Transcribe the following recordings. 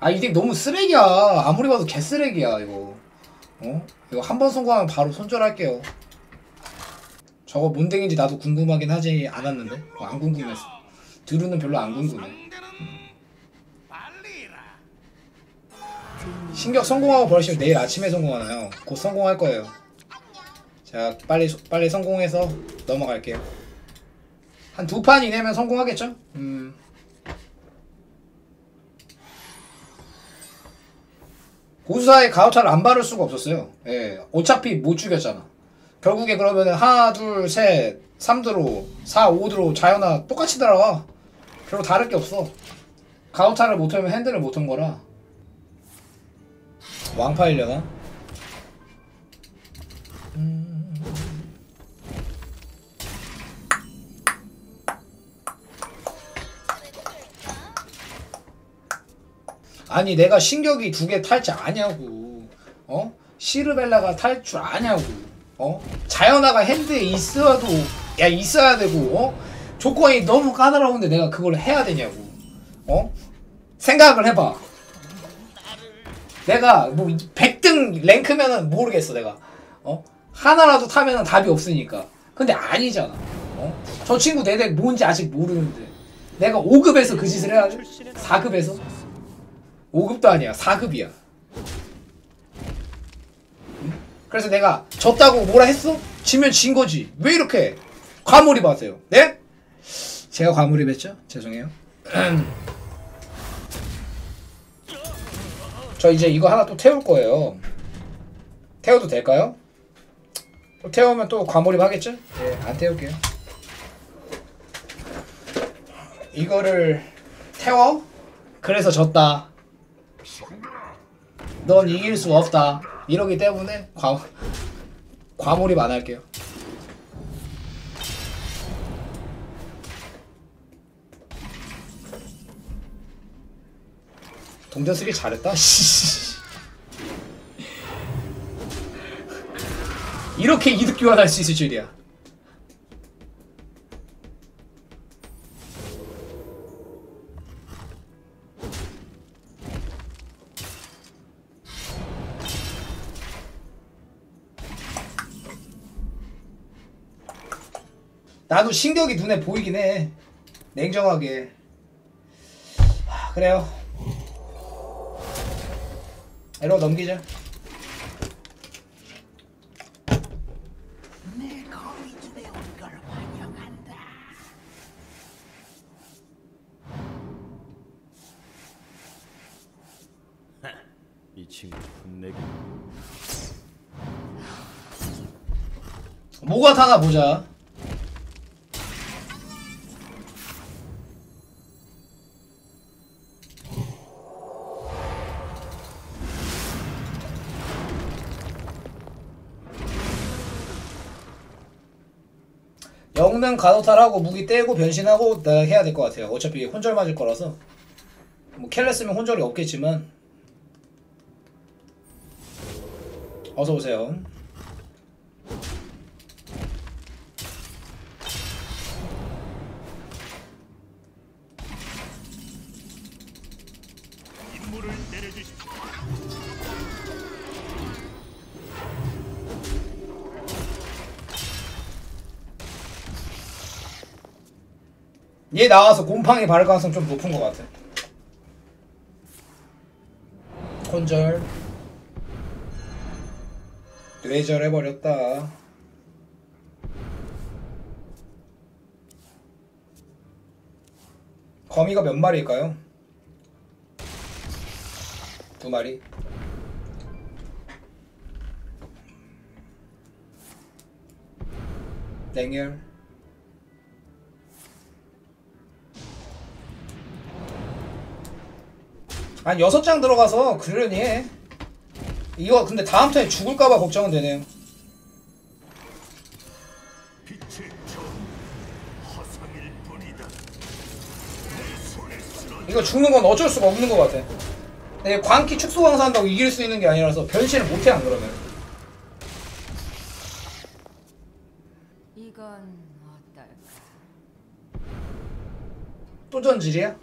아 이덱 너무 쓰레기야. 아무리 봐도 개쓰레기야 이거. 어? 이거 한 번 성공하면 바로 손절할게요. 저거 뭔 덱인지 나도 궁금하긴 하지 않았는데? 어, 안 궁금했어. 드루는 별로 안 궁금해. 신격 성공하고 버리시면 내일 아침에 성공하나요? 곧 성공할 거예요. 자 빨리 소- 빨리 성공해서 넘어갈게요. 한 두 판 이내면 성공하겠죠? 음 고수사에 가오차를 안 바를 수가 없었어요. 예, 어차피 못 죽였잖아. 결국에 그러면 하나, 둘, 셋, 3드로, 4, 5드로 자연아 똑같이 날아가. 별로 다를 게 없어. 가오차를 못하면 핸들을 못한 거라. 왕파일려나? 아니 내가 신격이 두 개 탈 줄 아냐고 어? 시르벨라가 탈 줄 아냐고 어? 자연아가 핸드에 있어도 야 있어야 되고 어? 조건이 너무 까다로운데 내가 그걸 해야 되냐고 어? 생각을 해봐 내가 뭐 100등 랭크면은 모르겠어 내가 어? 하나라도 타면은 답이 없으니까 근데 아니잖아 어? 저 친구 내 덱 뭔지 아직 모르는데 내가 5급에서 그 짓을 해야 돼? 4급에서? 5급도 아니야 4급이야 그래서 내가 졌다고 뭐라 했어? 지면 진 거지 왜 이렇게 과몰입하세요 네? 제가 과몰입했죠? 죄송해요 저 이제 이거 하나 또 태울 거예요 태워도 될까요? 또 태우면 또 과몰입 하겠죠? 예, 안 태울게요 이거를 태워? 그래서 졌다 넌 이길 수 없다. 이러기 때문에 과, 과몰입 안 할게요. 동전 쓰기 잘했다. 이렇게 이득 교환할 수 있을 줄이야. 나도 신격이 눈에 보이긴 해. 냉정하게. 하, 그래요. 이러고 넘기자. 이 친구 혼내기 뭐가 타나 보자. 영능 가도탈하고 무기 떼고 변신하고 나 해야 될 것 같아요. 어차피 혼절 맞을 거라서 뭐 켈레 쓰면 혼절이 없겠지만 어서 오세요. 얘 나와서 곰팡이 바를 가능성 좀 높은 것 같아. 혼절. 뇌절 해버렸다. 거미가 몇 마리일까요? 두 마리. 냉혈. 한 여섯 장 들어가서 그러려니 해. 이거 근데 다음 턴에 죽을까봐 걱정은 되네요. 이거 죽는 건 어쩔 수가 없는 것 같아. 근데 광기 축소 강사한다고 이길 수 있는 게 아니라서 변신을 못해 안 그러면. 이건 어떨까? 또 전질이야?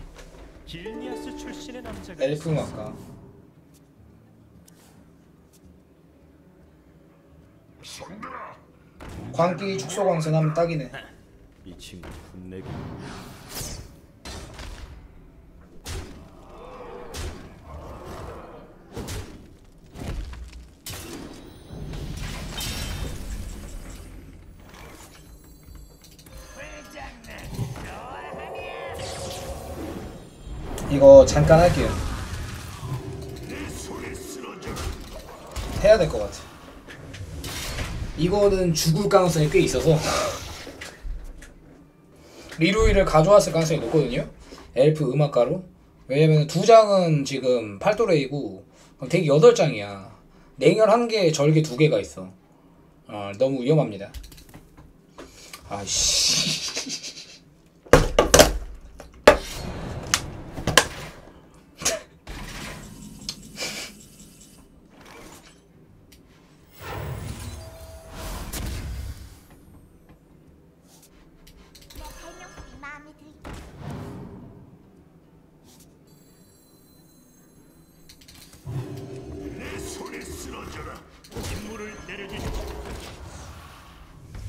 음악가 손들어. 광기 축소 광선 하면 딱이네. 이 친구 분내기 이거 잠깐 할게요. 해야 될 것 같아. 이거는 죽을 가능성이 꽤 있어서 리루이를 가져왔을 가능성이 높거든요. 엘프 음악가로. 왜냐면 두 장은 지금 팔도레이고 되게 여덟 장이야. 냉혈 한 개, 절개 두 개가 있어. 어, 너무 위험합니다. 아씨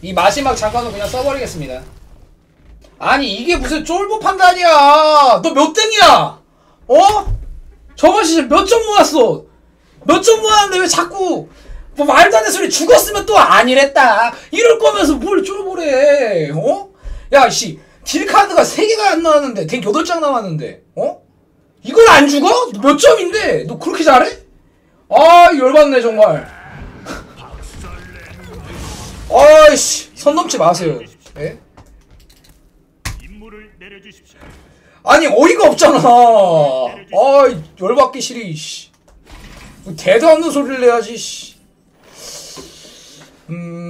이 마지막 장관은 그냥 써버리겠습니다. 아니 이게 무슨 쫄보 판단이야? 너 몇 등이야? 어? 저번 시즌 몇 점 모았어? 몇 점 모았는데 왜 자꾸 뭐 말도 안 되는 소리 죽었으면 또 아니랬다. 이럴 거면서 뭘 쫄보래? 어? 야 씨. 딜카드가 3개가 안 나왔는데 덱 8장 남았는데 어? 이걸 안 죽어? 너몇 점인데? 너 그렇게 잘해? 아 열받네 정말 아이씨 선 넘지 마세요 예? 아니 어이가 없잖아 아이 열받기 싫이 씨. 뭐 대도 없는 소리를 내야지 씨. 음...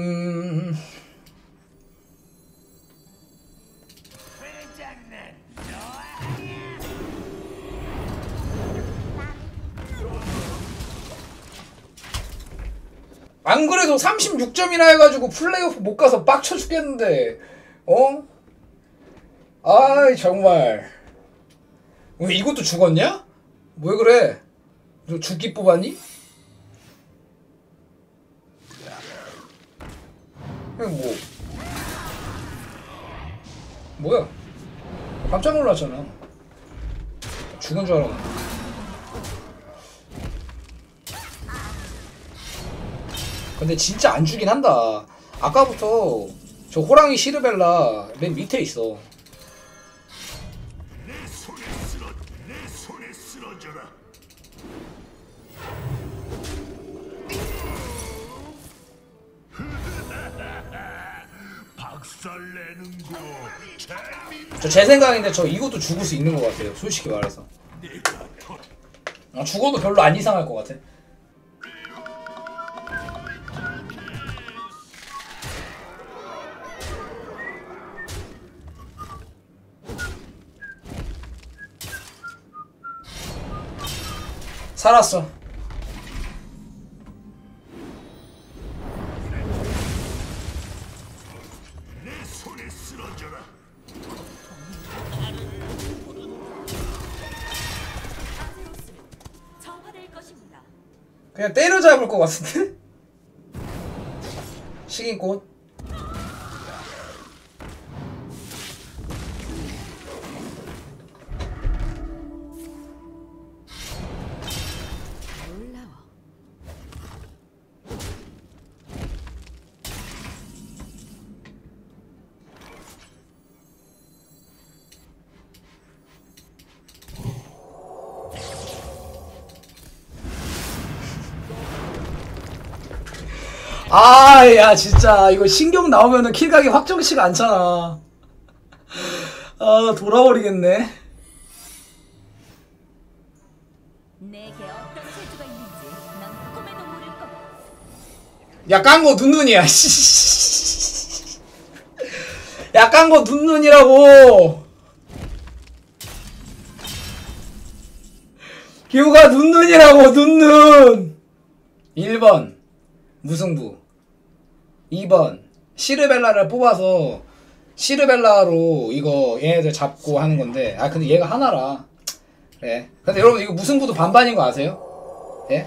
안 그래도 36점이나 해가지고 플레이오프 못 가서 빡쳐 죽겠는데 어? 아이 정말 왜 이것도 죽었냐? 왜 그래? 너 죽기 뽑았니? 뭐 뭐야? 깜짝 놀랐잖아 죽은 줄 알았네 근데 진짜 안 주긴 한다 아까부터 저 호랑이 시르벨라 맨 밑에 있어 내 손에 쓰러 내 손에 쓰러져라. 박살내는고 재미 저제 생각인데 저 이것도 죽을 수 있는 것 같아요. 솔직히 말해서. 아, 죽어도 별로 안 이상할 것 같아. 살았어. 그냥 때려잡을 것 같은데? 식인꽃. 아, 야, 진짜. 이거 신경 나오면은 킬각이 확정치가 않잖아. 아, 돌아버리겠네. 야, 깐거 눈눈이야, 씨. 야, 깐거 눈눈이라고. 기우가 눈눈이라고, 눈눈. 1번, 무승부. 2번, 시르벨라를 뽑아서, 시르벨라로 이거 얘네들 잡고 하는 건데, 아, 근데 얘가 하나라. 예. 근데 여러분 이거 무승부도 반반인 거 아세요? 예?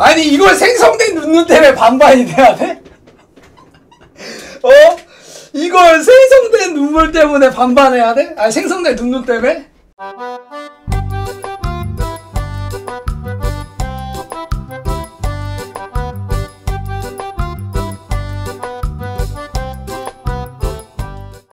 아니 이걸 생성된 눈눈 때문에 반반이 돼야 돼? 어? 이걸 생성된 눈물 때문에 반반해야 돼? 아니 생성된 눈눈 때문에?